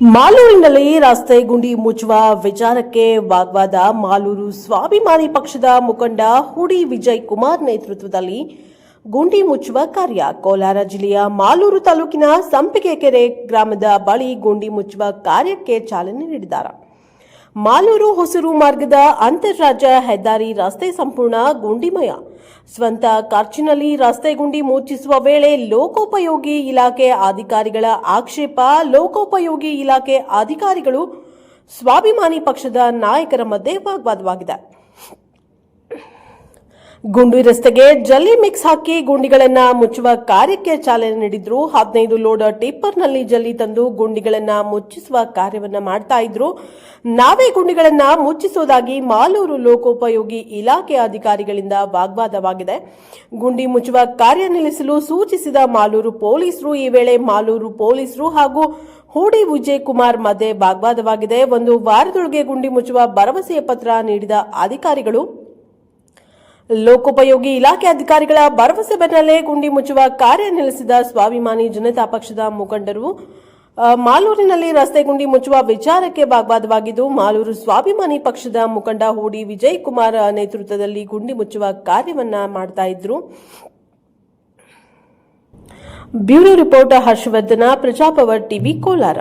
ಮಾಲೂರಿನಲ್ಲಿ ರಸ್ತೆ ಗುಂಡಿ ಮುಚ್ಚುವ ವಿಚಾರಕ್ಕೆ ವಾಗ್ವಾದ ಮಾಲೂರು ಸ್ವಾಭಿಮಾನಿ ಪಕ್ಷದ ಮುಖಂಡ ಹುಡಿ ವಿಜಯ್ ಕುಮಾರ್ ನೇತೃತ್ವದಲ್ಲಿ ಗುಂಡಿ ಮುಚ್ಚುವ ಕಾರ್ಯ. ಕೋಲಾರ ಜಿಲ್ಲೆಯ ಮಾಲೂರು ತಾಲೂಕಿನ ಸಂಪಿಗೆಕೆರೆ ಗ್ರಾಮದ ಬಳಿ ಗುಂಡಿ ಮುಚ್ಚುವ ಕಾರ್ಯಕ್ಕೆ ಚಾಲನೆ ನೀಡಿದ್ದಾರೆ. ಮಾಲೂರು ಹೊಸೂರು ಮಾರ್ಗದ ಅಂತರಾಜ್ಯ ಹೆದ್ದಾರಿ ರಸ್ತೆ ಸಂಪೂರ್ಣ ಗುಂಡಿಮಯ. ಸ್ವಂತ ಖರ್ಚಿನಲ್ಲಿ ರಸ್ತೆ ಗುಂಡಿ ಮುಚ್ಚಿಸುವ ವೇಳೆ ಲೋಕೋಪಯೋಗಿ ಇಲಾಖೆ ಅಧಿಕಾರಿಗಳ ಆಕ್ಷೇಪ, ಲೋಕೋಪಯೋಗಿ ಇಲಾಖೆ ಅಧಿಕಾರಿಗಳು ಸ್ವಾಭಿಮಾನಿ ಪಕ್ಷದ ನಾಯಕರ ಮಧ್ಯೆ ವಾಗ್ವಾದವಾಗಿದೆ. ಗುಂಡಿ ರಸ್ತೆಗೆ ಜಲ್ಲಿ ಮಿಕ್ಸ್ ಹಾಕಿ ಗುಂಡಿಗಳನ್ನ ಮುಚ್ಚುವ ಕಾರ್ಯಕ್ಕೆ ಚಾಲನೆ ನೀಡಿದ್ರು. ಹದಿನೈದು ಲೋಡ್ ಟಿಪ್ಪರ್ನಲ್ಲಿ ಜಲ್ಲಿ ತಂದು ಗುಂಡಿಗಳನ್ನ ಮುಚ್ಚಿಸುವ ಕಾರ್ಯವನ್ನ ಮಾಡ್ತಾ ಇದ್ರು. ನಾವೇ ಗುಂಡಿಗಳನ್ನ ಮುಚ್ಚಿಸೋದಾಗಿ ಮಾಲೂರು ಲೋಕೋಪಯೋಗಿ ಇಲಾಖೆ ಅಧಿಕಾರಿಗಳಿಂದ ವಾಗ್ವಾದವಾಗಿದೆ. ಗುಂಡಿ ಮುಚ್ಚುವ ಕಾರ್ಯ ನಿಲ್ಲಿಸಲು ಸೂಚಿಸಿದ ಮಾಲೂರು ಪೊಲೀಸರು ಈ ವೇಳೆ ಮಾಲೂರು ಪೊಲೀಸರು ಹಾಗೂ ಹೂಡಿ ವಿಜಯ್ ಕುಮಾರ್ ಮಧ್ಯೆ ವಾಗ್ವಾದವಾಗಿದೆ. ಒಂದು ವಾರದೊಳಗೆ ಗುಂಡಿ ಮುಚ್ಚುವ ಭರವಸೆಯ ಪತ್ರ ನೀಡಿದ ಅಧಿಕಾರಿಗಳು ಲೋಕೋಪಯೋಗಿ ಇಲಾಖೆ ಅಧಿಕಾರಿಗಳ ಭರವಸೆ ಬೆನ್ನಲ್ಲೇ ಗುಂಡಿ ಮುಚ್ಚುವ ಕಾರ್ಯ ನಿಲ್ಲಿಸಿದ ಸ್ವಾಭಿಮಾನಿ ಜನತಾ ಪಕ್ಷದ ಮುಖಂಡರು ಮಾಲೂರಿನಲ್ಲಿ ರಸ್ತೆ ಗುಂಡಿ ಮುಚ್ಚುವ ವಿಚಾರಕ್ಕೆ ವಾಗ್ವಾದವಾಗಿದ್ದು, ಮಾಲೂರು ಸ್ವಾಭಿಮಾನಿ ಪಕ್ಷದ ಮುಖಂಡ ಹೂಡಿ ವಿಜಯ್ ಕುಮಾರ್ ನೇತೃತ್ವದಲ್ಲಿ ಗುಂಡಿ ಮುಚ್ಚುವ ಕಾರ್ಯವನ್ನ ಮಾಡ್ತಾ ಇದ್ರು. Bureau reporter Harshavardhana, Prajapower TV, Kolar.